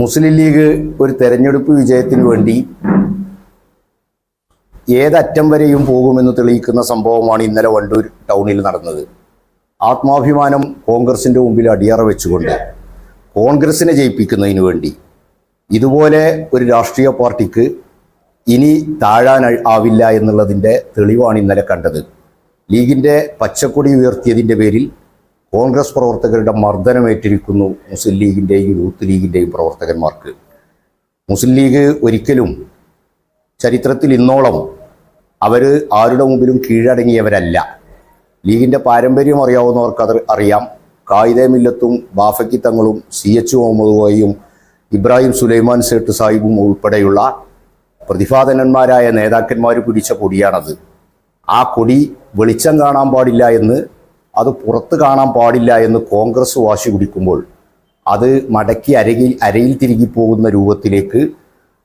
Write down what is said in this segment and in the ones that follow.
മുസ്ലിം league ഒരു തെരഞ്ഞെടുപ്പ് വിജയത്തിന് വേണ്ടി ഏതറ്റം വരെയും പോകുമെന്ന് തെളിയിക്കുന്ന സംഭവമാണ് ഇന്നലെ വണ്ടൂർ ടൗണിൽ നടന്നത്. ആത്മാഭിമാനം കോൺഗ്രസിന്റെ മുമ്പിൽ അടിയറ വെച്ചുകൊണ്ട് കോൺഗ്രസിനെ ജയിപ്പിക്കുന്നതിന് വേണ്ടി. ഇതുപോലെ ഒരു രാഷ്ട്രീയ പാർട്ടിക്ക് ഇനി താഴാൻ ആവില്ല എന്നുള്ളതിന്റെ തെളിവാണ് ഇന്നലെ കണ്ടത്. ലീഗിന്റെ പച്ചക്കൊടി ഉയർത്തിയതിന്റെ പേരിൽ കോൺഗ്രസ് പ്രവർത്തകരുടെ മർദ്ദനമേറ്റിരിക്കുന്നു മുസ്ലിം ലീഗിന്റെയും യൂത്ത് ലീഗിന്റെയും പ്രവർത്തകന്മാർക്ക്. മുസ്ലിം ലീഗ് ഒരിക്കലും ചരിത്രത്തിൽ ഇന്നോളം അവർ ആരുടെ മുമ്പിലും കീഴടങ്ങിയവരല്ല. ലീഗിന്റെ പാരമ്പര്യം അറിയാവുന്നവർക്ക് അത് അറിയാം. കായിദെ മില്ലത്തും ബാഫക്കി തങ്ങളും സി എച്ച് മുഹമ്മദ് ഇബ്രാഹിം സുലൈമാൻ സേട്ട് സാഹിബും ഉൾപ്പെടെയുള്ള പ്രതിഭാധനന്മാരായ നേതാക്കന്മാർ പിടിച്ച കൊടിയാണത് ആ കൊടി വെളിച്ചം കാണാൻ പാടില്ല എന്ന് അത് പുറത്ത് കാണാൻ പാടില്ല എന്ന് കോൺഗ്രസ് വാശി പിടിക്കുമ്പോൾ അത് മടക്കി അരകിൽ അരയിൽ തിരികെ പോകുന്ന രൂപത്തിലേക്ക്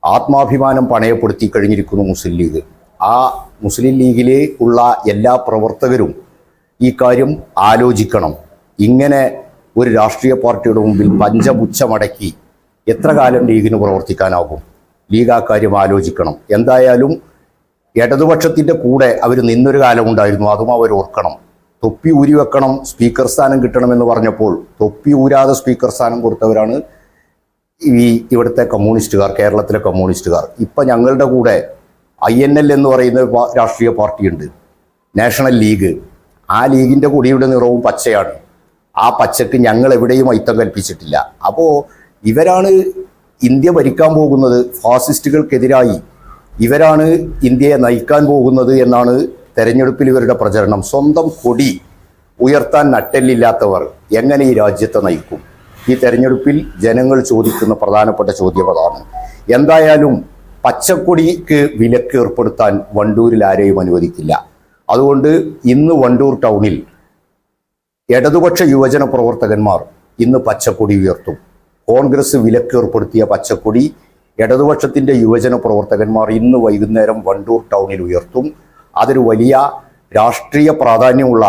ആത്മാഭിമാനം പണയപ്പെടുത്തി കഴിഞ്ഞിരിക്കുന്നു മുസ്ലിം ലീഗ്. ആ മുസ്ലിം ലീഗിലെ ഉള്ള എല്ലാ പ്രവർത്തകരും ഈ കാര്യം ആലോചിക്കണം. ഇങ്ങനെ ഒരു രാഷ്ട്രീയ പാർട്ടിയുടെ മുമ്പിൽ പഞ്ചപുച്ഛമടക്കി എത്ര കാലം ലീഗിന് പ്രവർത്തിക്കാനാകും? ലീഗ് ആ കാര്യം ആലോചിക്കണം. എന്തായാലും ഇടതുപക്ഷത്തിന്റെ കൂടെ അവർ നിന്നൊരു കാലം ഉണ്ടായിരുന്നു അതും അവർ ഓർക്കണം. തൊപ്പി ഊരി വെക്കണം സ്പീക്കർ സ്ഥാനം കിട്ടണമെന്ന് പറഞ്ഞപ്പോൾ തൊപ്പി ഊരാതെ സ്പീക്കർ സ്ഥാനം കൊടുത്തവരാണ് ഈ ഇവിടുത്തെ കമ്മ്യൂണിസ്റ്റുകാർ കേരളത്തിലെ കമ്മ്യൂണിസ്റ്റുകാർ. ഇപ്പം ഞങ്ങളുടെ കൂടെ ഐ എൻ എൽ എന്ന് പറയുന്ന രാഷ്ട്രീയ പാർട്ടിയുണ്ട് നാഷണൽ ലീഗ്. ആ ലീഗിന്റെ കൊടിയുടെ നിറവും പച്ചയാണ്. ആ പച്ചക്ക് ഞങ്ങൾ എവിടെയും ഐത്തം കൽപ്പിച്ചിട്ടില്ല. അപ്പോൾ ഇവരാണ് ഇന്ത്യ ഭരിക്കാൻ പോകുന്നത് ഫാസിസ്റ്റുകൾക്കെതിരായി. ഇവരാണ് ഇന്ത്യയെ നയിക്കാൻ പോകുന്നത് എന്നാണ് തെരഞ്ഞെടുപ്പിൽ ഇവരുടെ പ്രചരണം സ്വന്തം കൊടി ഉയർത്താൻ നട്ടെല്ലില്ലാത്തവർ എങ്ങനെ ഈ രാജ്യത്തെ നയിക്കും? ഈ തെരഞ്ഞെടുപ്പിൽ ജനങ്ങൾ ചോദിക്കുന്ന പ്രധാനപ്പെട്ട ചോദ്യം അതാണ്. എന്തായാലും പച്ചക്കൊടിക്ക് വിലക്ക് ഏർപ്പെടുത്താൻ വണ്ടൂരിൽ ആരെയും അനുവദിക്കില്ല. അതുകൊണ്ട് ഇന്ന് വണ്ടൂർ ടൗണിൽ ഇടതുപക്ഷ യുവജന പ്രവർത്തകന്മാർ ഇന്ന് പച്ചക്കൊടി ഉയർത്തും. കോൺഗ്രസ് വിലക്ക് ഏർപ്പെടുത്തിയ പച്ചക്കൊടി ഇടതുപക്ഷത്തിന്റെ യുവജന പ്രവർത്തകന്മാർ ഇന്ന് വൈകുന്നേരം വണ്ടൂർ ടൗണിൽ ഉയർത്തും. അതൊരു വലിയ രാഷ്ട്രീയ പ്രാധാന്യമുള്ള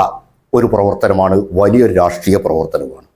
ഒരു പ്രവർത്തനമാണ് വലിയൊരു രാഷ്ട്രീയ പ്രവർത്തനമാണ്.